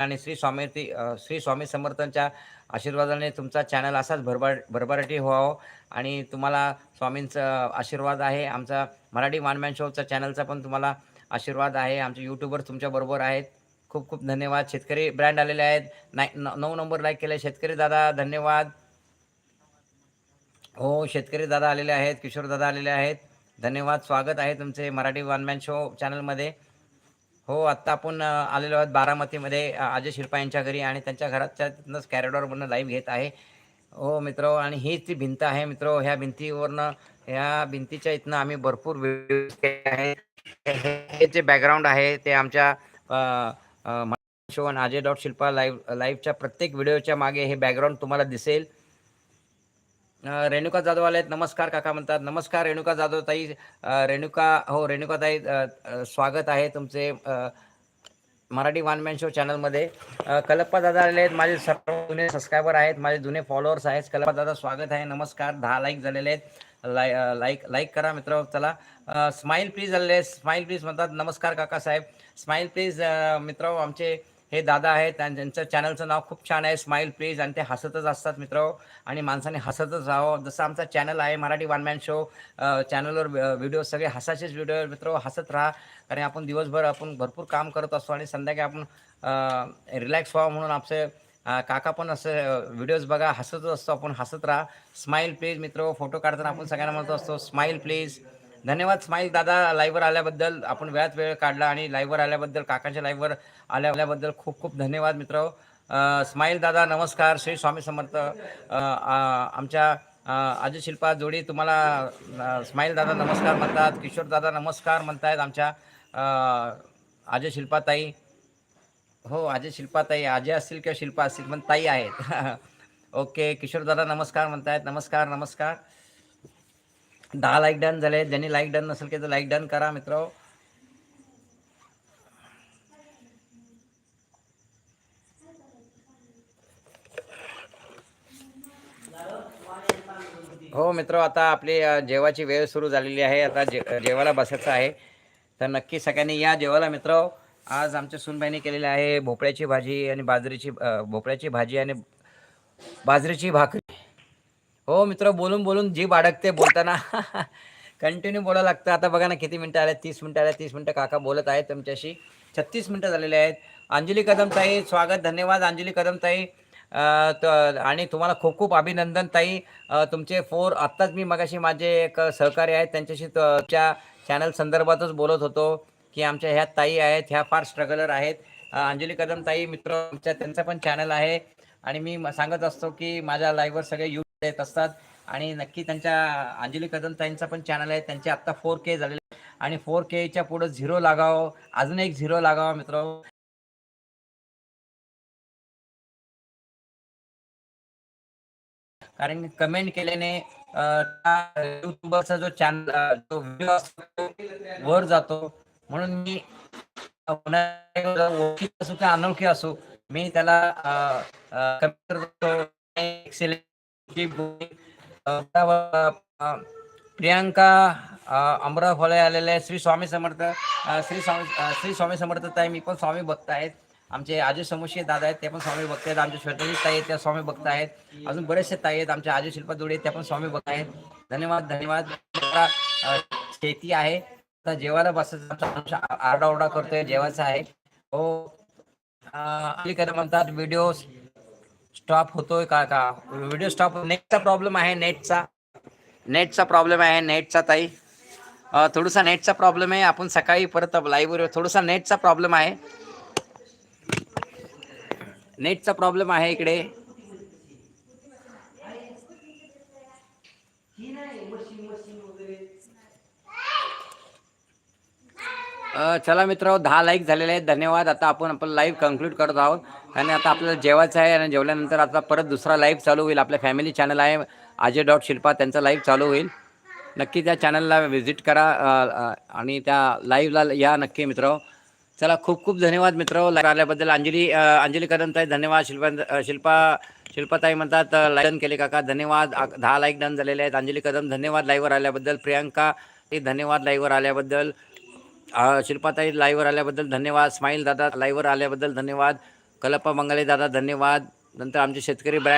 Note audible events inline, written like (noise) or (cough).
आणि श्री स्वामी श्री स्वामी समर्थांच्या आशीर्वादाने तुमचा चॅनल असाच भरभर भरभराटी व्हावं. आणि तुम्हाला स्वामींचा आशीर्वाद आहे. आमचा मराठी वानमॅन शोचा चॅनलचा पण तुम्हाला आशीर्वाद आहे. आमचे यूट्यूबर तुमच्याबरोबर आहेत. खूप खूप धन्यवाद. शेतकरी ब्रँड आलेले आहेत. नाय न- नऊ नंबर लाईक केले. शेतकरी दादा धन्यवाद. हो शेतकरी दादा आलेले आहेत. किशोर दादा आलेले आहेत. धन्यवाद. स्वागत आहे तुमचे मराठी वानमॅन शो चॅनलमध्ये हो आत्ता आपण आलेलो आहोत बारामतीमध्ये अजय शिल्पा यांच्या घरी आणि त्यांच्या घराच्या तिथनंच कॅरेडॉरवरनं लाईव्ह घेत आहे. हो मित्र आणि हीच ती भिंत आहे मित्र. ह्या भिंतीवरनं ह्या भिंतीच्या इथनं आम्ही भरपूर व्हिडिओ हे जे बॅकग्राऊंड आहे ते आमच्या show Ajay dot Shilpa live लाईव्हच्या प्रत्येक व्हिडिओच्या मागे हे बॅकग्राऊंड तुम्हाला दिसेल. रेणुका जाधव आले आहेत नमस्कार काका म्हणतात. नमस्कार रेणुका जाधव ताई. रेणुका हो रेणुका ताई स्वागत आहे तुमचे मराठी वानमॅन शो चॅनलमध्ये कलप्पा दादा आले आहेत. माझे सर्व जुने सबस्क्रायबर आहेत. माझे जुने फॉलोअर्स आहेत. कलप्पा दादा स्वागत आहे. नमस्कार. दहा लाईक झालेले आहेत. लाय लाईक लाईक करा मित्र. चला स्माईल प्लीज आलेले स्माईल प्लीज म्हणतात. नमस्कार काका साहेब. स्माईल प्लीज मित्र आमचे हे दादा आहेत आणि त्यांचं चॅनलचं नाव खूप छान आहे स्माईल प्लीज आणि ते हसतच असतात मित्र. आणि माणसाने हसतच राहावं. जसं आमचा चॅनल आहे मराठी वन मॅन शो चॅनलवर व्हिडिओ सगळे हसाचेच व्हिडिओ मित्र. हसत राहा कारण आपण दिवसभर आपण भरपूर काम करत असतो आणि संध्याकाळी आपण रिलॅक्स व्हावं म्हणून आपसे काका पण असं व्हिडिओज बघा हसतच असतो आपण. हसत राहा. स्माईल प्लीज मित्र फोटो काढताना आपण सगळ्यांना म्हणत असतो स्माईल प्लीज धन्यवाद स्माईल दादा लाईव्हवर आल्याबद्दल. आपण वेळात वेळ काढला आणि लाईव्हवर आल्याबद्दल काकांच्या लाईव्हवर आल्याबद्दल खूप खूप धन्यवाद मित्र स्माईल दादा नमस्कार श्री स्वामी समर्थ. आमच्या अ, अजय शिल्पा जोडी तुम्हाला स्माईल दादा नमस्कार म्हणतात किशोर दादा नमस्कार म्हणतायत आमच्या अ, शिल्पाताई हो अजय शिल्पाताई अजय असतील किंवा शिल्पा असतील पण ताई आहेत. (laughs) ओके किशोर दादा नमस्कार म्हणतायत नमस्कार नमस्कार. दहा लाईक डन झाले. ज्यांनी लाईक डन नसेल की तर लाईक डन करा मित्र. हो मित्र आता आपली जेवाची वेळ सुरू झालेली आहे. आता जे जेवायला बसायचं आहे. तर नक्की सगळ्यांनी या जेवायला मित्र. आज आमच्या सुनबाईने केलेली आहे भोपळ्याची भाजी आणि बाजरीची भोपळ्याची भाजी आणि बाजरीची भाकरी. हो मित्र बोलून बोलून जी अडकते बोलताना. (laughs) कंटिन्यू बोलावं लागतं. आता बघा ना किती मिनटं आले तीस मिनटं आल्या तीस मिनटं काका बोलत आहेत तुमच्याशी. छत्तीस मिनटं झालेले आहेत. अंजली कदमताई स्वागत धन्यवाद. अंजली कदमताई आणि तुम्हाला खूप खूप अभिनंदन ताई. तुमचे फोर आत्ताच मी मगाशी माझे एक सहकारी आहेत. त्यांच्याशी त- तुमच्या चॅनल संदर्भातच बोलत होतो की आमच्या ह्या ताई आहेत ह्या फार स्ट्रगलर आहेत. अंजली कदम ताई मित्र आमच्या त्यांचं पण चॅनल आहे. आणि मी सांगत असतो की माझ्या लाईव्हवर सगळे यू येत असतात. आणि नक्की त्यांच्या अंजली कदम ताईंचा पण चॅनल आहे. त्यांचे आत्ता फोर के झालेले आणि फोर केच्या पुढे झिरो लागावं. अजून एक झिरो लागावा मित्र कारण कमेंट केल्याने युट्यूबरचा जो चॅनल जो व्हिडिओ असतो वर जातो. म्हणून मी ओळखी असो किंवा अनोळखी असो मी त्याला प्रियांका अमरा फळे आलेले आहे श्री स्वामी समर्थ श्री स्वामी श्री स्वामी समर्थ ताई मी पण स्वामी भक्त आहेत. आमचे आजू समोशी दादा आहेत ते पण स्वामी भक्त आहेत. आमचे श्वेताजी ताई आहेत त्या स्वामी भक्त आहेत. अजून बरेचसे ताई आहेत आमच्या आजू शिल्पा दुडे त्या पण स्वामी भक्त आहेत. धन्यवाद धन्यवाद. शेती आहे. आता जेवायला बसायचं आरडाओरडा करतोय जेवायचं आहे. हो अ, म्हणतात व्हिडिओ स्टॉप होतोय का? का व्हिडिओ स्टॉप नेटचा प्रॉब्लेम आहे नेटचा नेटचा प्रॉब्लेम आहे नेटचा ताई. थोडासा नेटचा प्रॉब्लेम आहे. आपण सकाळी परत लाईव्हवर थोडासा नेटचा प्रॉब्लेम आहे. नेटचा प्रॉब्लेम आहे इकडे. चला मित्र दहा लाईक झालेले आहेत. धन्यवाद. आता आपण आपलं लाईव्ह कन्क्लूड करत आहोत. आणि आता आपल्याला जेवायचं आहे आणि जेवल्यानंतर आता परत दुसरा लाईव्ह चालू होईल. आपल्या फॅमिली चॅनल आहे. अजय डॉट शिल्पा त्यांचा लाईव्ह चालू होईल. नक्की त्या चॅनलला व्हिजिट करा. आणि त्या लाईव्हला या नक्की मित्र चला खूप खूप धन्यवाद मित्र लाईव्ह आल्याबद्दल अंजली अंजली अंजली कदमताई धन्यवाद. शिल्पा शिल्पा शिल्पाताई म्हणतात लाईक केले काका. धन्यवाद. दहा लाईक डन झालेले आहेत. अंजली कदम धन्यवाद. लाईव्हवर आल्याबद्दल प्रियांका ते धन्यवाद. लाईव्हवर आल्याबद्दल शिल्पाताई लाईव्हवर आल्याबद्दल धन्यवाद. स्माईल दादा लाईव्हवर आल्याबद्दल धन्यवाद. कलप्पा मंगले दादा धन्यवाद. नंतर आमचे शेतकरी ब्रँड